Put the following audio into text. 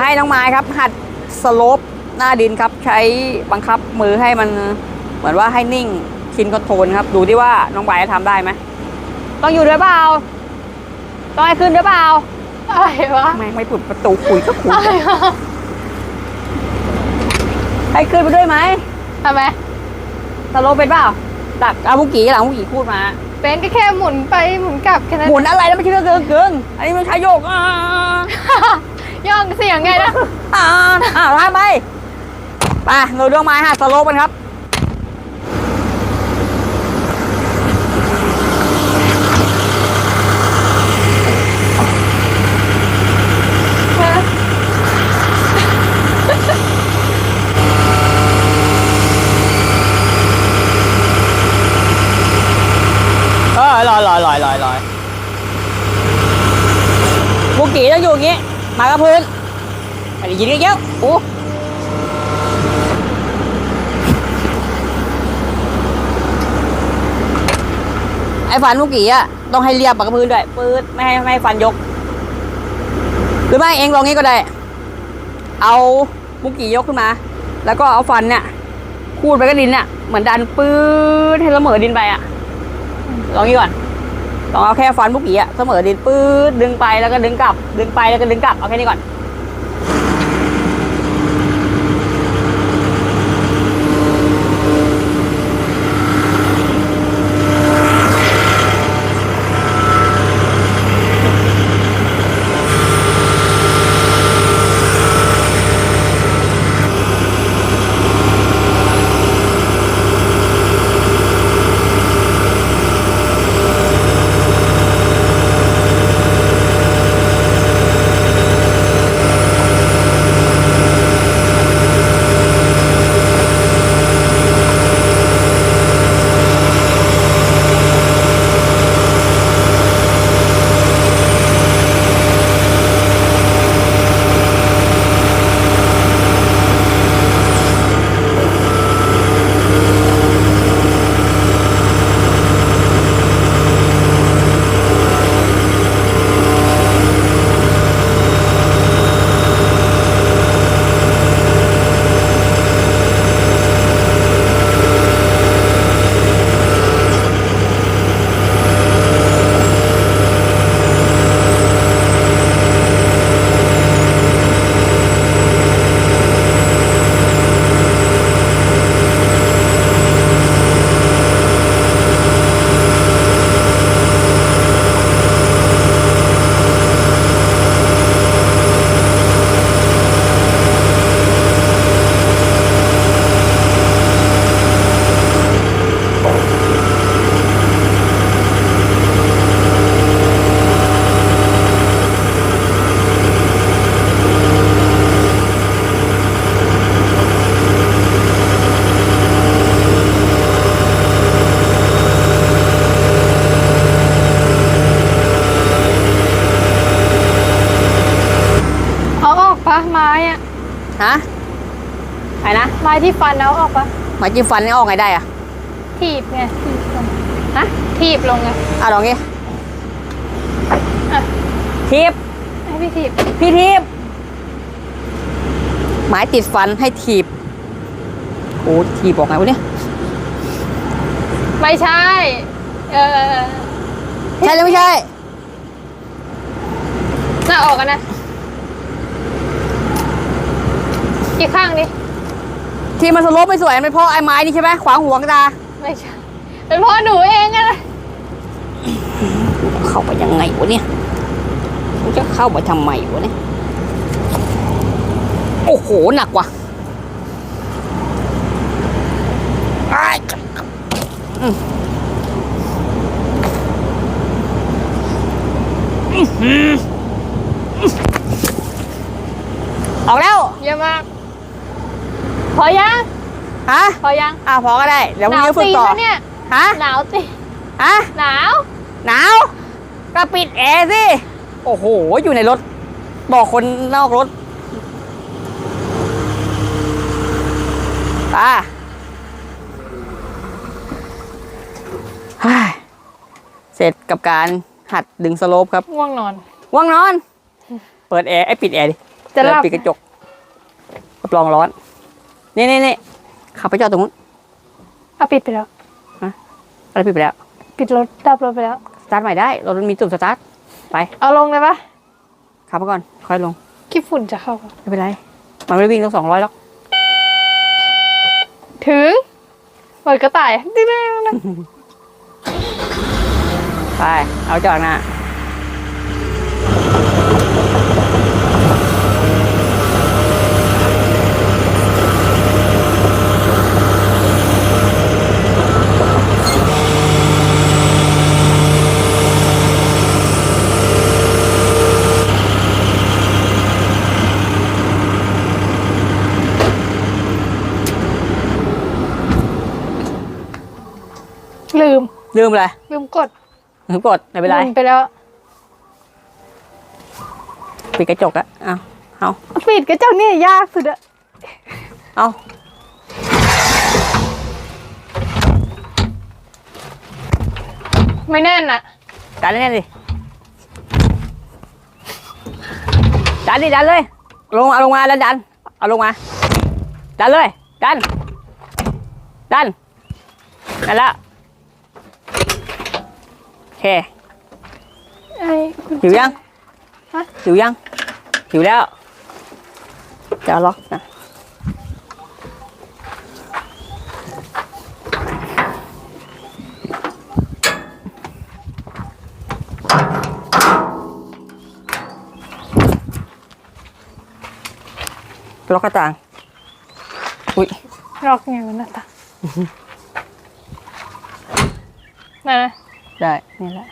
ให้น้องไม้ครับ หัดสโลปหน้าดินครับ ใช้บังคับมือให้มันเหมือนว่าให้นิ่งคินคอนโทรลครับ ดูที่ว่าน้องไบร์ทจะทำได้ไหมต้องอยู่ด้วยเปล่าต้องให้ขึ้นด้วยเปล่าอะไรวะไม่ไม่ปุดประตูคุยก็คุยอะไรวะให้ขึ้นไปด้วยไหมทำไมสโลปเป็นเปล่าตักเอาบุกี้หลังบุกี้พูดมาเป็นก็แค่หมุนไปหมุนกลับแค่นั้นหมุนอะไรแล้วไม่ใช่เรื่องเกินเกินอันนี้มันใช้โยกอ่า ย่องเสียงไงนะอ่าอ่าทำไปไปเราดวงไม้หัดสโลปกันครับเออลอยลอยลอยลอยลอยบุกี้ต้องอยู่อย่างงี้ มากับพื้นไม่ได้ยินกันเยอะโอ้ไอ้ฟันบุกี้อะต้องให้เรียบกับพื้นด้วยปื๊ดไม่ให้ไม่ให้ฟันยก หรือไม่เองลองงี้ก็ได้ เอาบุกี้ยกขึ้นมา แล้วก็เอาฟันเนี่ยคูดไปกับดินเนี่ยเหมือนดันปื๊ดให้เสมอดินไปอะลองนี้ก่อน ลองเอาแค่ฟันบุกกี้อะเสมอดินปื๊ดดึงไปแล้วก็ดึงกลับ ดึงไปแล้วก็ดึงกลับเอาแค่นี้ก่อนะไม้อะฮะไหนนะไม้ที่ฟันเอาออกปะหมายจิ้มฟันนี่ออกไงได้อะถีบไงถีบลงฮะถีบลงไงอะลองงี้อะทีบให้พี่ถีบพี่ทีบหมายติดฟันให้ทีบโอ้ทีบบอกไงวะเนี่ยไม่ใช่ เออใช่หรือไม่ใช่หน้าออกกันนะอี กข้างดิที่มันสโลปไม่สวยมันเป็นเพราะไอ้ไม้นี่ใช่ไหมขวางหัวกระตาไม่ใช่เป็นเพราะหนูเองอะนะเข้าไปยังไงวะเนี่ยมันจะเข้าไปทำไมวะเนี่ยโอ้โหหนักว่ะอ้ายอืมอื้อหือออกแล้วเยอะมาก พอยังฮะพอยังอะพอก็ได้ เดี๋ยวพหรุ่งนาวนี้ฝึกตีต่อแล้วเนี่ยฮะหนาวตีฮะหนาวหนาวก็ปิดแอร์สิ โอ้โห อยู่ในรถ บอกคนนอกรถป่าเฮ้ยเสร็จกับการหัดดึงสโลปครับ ง่วงนอน ว่างนอน เปิดแอร์ไอ้ยปิดแอร์ดิจะหลับปิดกระจกรับรองร้อน นี่นี่นี่ขับไปจอดตรงนู้นเอาปิดไปแล้ว อะไรปิดไปแล้ว ปิดรถดับรถไปแล้ว สตาร์ทใหม่ได้ รถมันมีตุ่มสตาร์ท ไป เอาลงเลยปะขับมาก่อน ค่อยลง ขี้ฝุ่นจะเข้า ไม่เป็นไร มันไม่ได้วิ่งต้องสองร้อยหรอก ถึงเปิดกระต่ายดิ้งๆนะ ไป เอาจอดหน้า ลืมลืมอะไรลืมกดลืมกดไม่เป็นไรลืมไปแล้ว ปิดกระจกอะเอาเอาปิดกระจกนี่ยากสุดอะเอาไม่แน่นอะดันเลยดิดันดิดันเลย ลงมาลงมาแล้วดันเอาลงมา ดันเลย ดัน ดันนั่นละโอเคไอ้คุณหิวยังฮะหิวยังหิวแล้วจะเอาล็อกนะล็อกกระต่าง อุ้ยล็อกไงมันน่ะตานั่นนะ ได้นี่แหละ